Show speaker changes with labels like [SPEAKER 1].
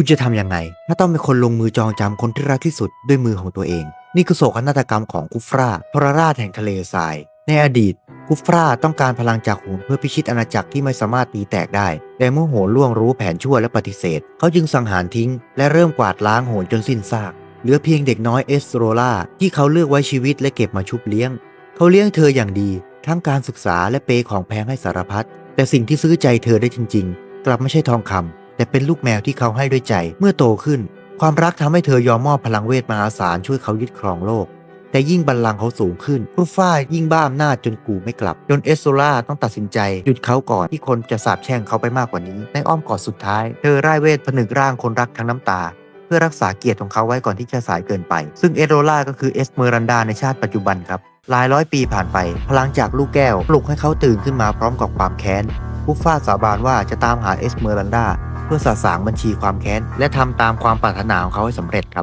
[SPEAKER 1] คุณจะทำยังไง ถ้าต้องเป็นคนลงมือจองจำคนที่รักที่สุดด้วยมือของตัวเอง นี่คือโศกนาฏกรรมของกุฟราทรราชแห่งทะเลทราย ในอดีตกุฟราต้องการพลังจากโหนเพื่อพิชิตอาณาจักรที่ไม่สามารถตีแตกได้ แต่เมื่อโหนล่วงรู้แผนชั่วและปฏิเสธ เขาจึงสังหารทิ้ง และเริ่มกวาดล้างโหนจนสิ้นซาก เหลือเพียงเด็กน้อยเอสโรล่าที่เขาเลือกไว้ชีวิตและเก็บมาชุบเลี้ยง เขาเลี้ยงเธออย่างดี ทั้งการศึกษาและเปยของแพงให้สารพัด แต่สิ่งที่ซื้อใจเธอได้จริง ๆ กลับไม่ใช่ทองคำ แต่เป็นลูกแมวที่เขาให้ด้วยใจ เมื่อโตขึ้น ความรักทำให้เธอยอมมอบพลังเวทมหาศาลช่วยเขายึดครองโลก แต่ยิ่งบัลลังก์เขาสูงขึ้นครูฟ้ายิ่งบ้าอำนาจนกูไม่กลับ จนเอสโซล่าต้องตัดสินใจหยุดเขาก่อนที่คนจะสาบแช่งเขาไปมากกว่านี้ ในอ้อมกอดสุดท้าย เธอร่ายเวทผนึกร่างคนรักทั้งน้ำตาเพื่อรักษาเกียรติของเขาไว้ก่อนที่จะสายเกินไป ซึ่งเอสโรล่าก็คือเอสเมรันดาในชาติปัจจุบันครับ หลายร้อยปีผ่านไป พลังจากลูกแก้ว ปลุกให้เขาตื่นขึ้นมาพร้อมกับความแค้นผู้ฟาสาบานว่าจะตามหาเอสเมรันดา เพื่อสะสางบัญชีความแค้น และทำตามความปรารถนาของเขาให้สำเร็จครับ